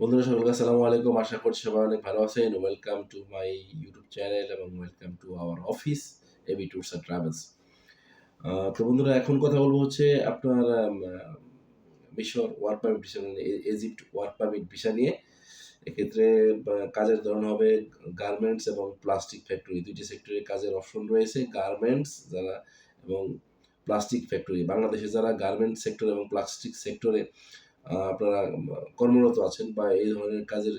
বন্ধুরা সকলকে আসসালামু আলাইকুম। আশা করছি সবাই অনেক ভালো আছেন। Welcome to my YouTube channel এবং welcome to our office AB tours and travels তো বন্ধুরা, এখন কথা বলব হচ্ছে আপনার মিশর work permit visa Egypt work permit visa নিয়ে। এক্ষেত্রে কাজের ধরন হবে গার্মেন্টস এবং প্লাস্টিক ফ্যাক্টরি দুইটি সেক্টরে কাজের অপশন রয়েছে গার্মেন্টস যারা এবং প্লাস্টিক ফ্যাক্টরি বাংলাদেশে যারা গার্মেন্টস সেক্টর এবং প্লাস্টিক সেক্টরে আপনারা কর্মরত আছেন বা এই ধরনের কাজের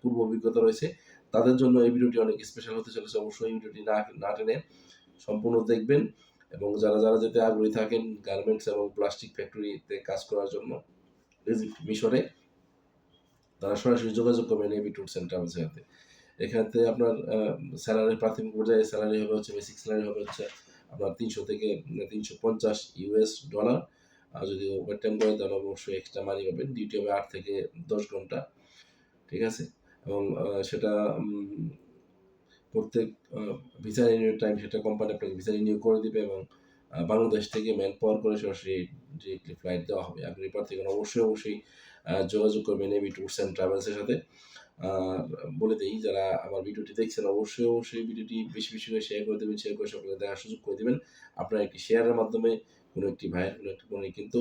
পূর্ব অভিজ্ঞতা রয়েছে, তাদের জন্য এই ভিডিওটি অনেক স্পেশাল হতে চলেছে, অবশ্যই এই ভিডিওটি না না টেনে সম্পূর্ণ দেখবেন এবং যারা যারা যেতে আগ্রহী থাকেন গার্মেন্টস এবং প্লাস্টিক ফ্যাক্টরিতে কাজ করার জন্য ইজিপ্ট মিশরে তারা সরাসরি যোগাযোগ করবেন এবি ট্যুরস অ্যান্ড ট্রাভেলসের সাথে। এখানে আপনার স্যালারি প্রাথমিক পর্যায়ে স্যালারি হবে হচ্ছে বেসিক স্যালারি হবে হচ্ছে আপনার তিনশো থেকে তিনশো পঞ্চাশ ইউএস ডলার আর যদি ওভার টাইম করে তাহলে অবশ্যই এক্সট্রা মানি পাবেন। ডিউটি হবে আট থেকে দশ ঘণ্টা, ঠিক আছে? এবং সেটা প্রত্যেক ভিসা রিনিউ টাইম সেটা কোম্পানি আপনাকে ভিসা রিনিউ করে দিবে এবং বাংলাদেশ থেকে ম্যান পাওয়ার করে সরাসরি ডিরেক্টলি ফ্লাইট দেওয়া হবে। আপনি আগ্রহী প্রার্থীগণ অবশ্যই অবশ্যই যোগাযোগ করবেন এবি ট্যুরস অ্যান্ড ট্রাভেলসের সাথে। আর বলে দিই, যারা আমার ভিডিওটি দেখছেন, অবশ্যই অবশ্যই ভিডিওটি বেশি বেশি করে শেয়ার করে দেবেন। শেয়ার করে সকলে দেখার সুযোগ করে দেবেন। আপনার একটি শেয়ারের মাধ্যমে কোনো একটি ভাইয়ের কোনো একটি বোনের কিন্তু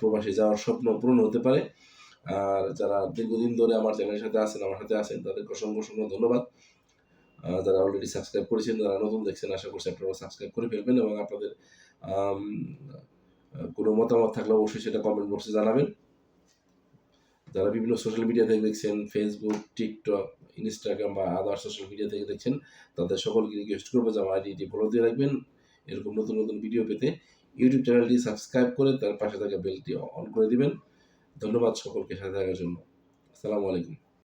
প্রবাসে যাওয়ার স্বপ্ন পূরণ হতে পারে। আর যারা দীর্ঘদিন ধরে আমার চ্যানেলের সাথে আছেন, আমার সাথে আছেন, তাদেরকে অসংখ্য অসংখ্য ধন্যবাদ। যারা অলরেডি সাবস্ক্রাইব করেছেন, যারা নতুন দেখছেন, আশা করছি আপনারা সাবস্ক্রাইব করে ফেলবেন এবং আপনাদের কোনো মতামত থাকলে অবশ্যই সেটা কমেন্ট বক্সে জানাবেন। যারা বিভিন্ন সোশ্যাল মিডিয়া থেকে দেখছেন ফেসবুক টিকটক ইনস্টাগ্রাম বা আদার সোশ্যাল মিডিয়া থেকে দেখছেন, তাদের সকলকে রিকোয়েস্ট করব যে আমার আইডিটি ফলো দিয়ে রাখবেন। এরকম নতুন নতুন ভিডিও পেতে ইউটিউব চ্যানেলটি সাবস্ক্রাইব করে তার পাশে থাকা বেলটি অন করে দিবেন। ধন্যবাদ সকলকে সাথে থাকার জন্য। আসসালামু আলাইকুম।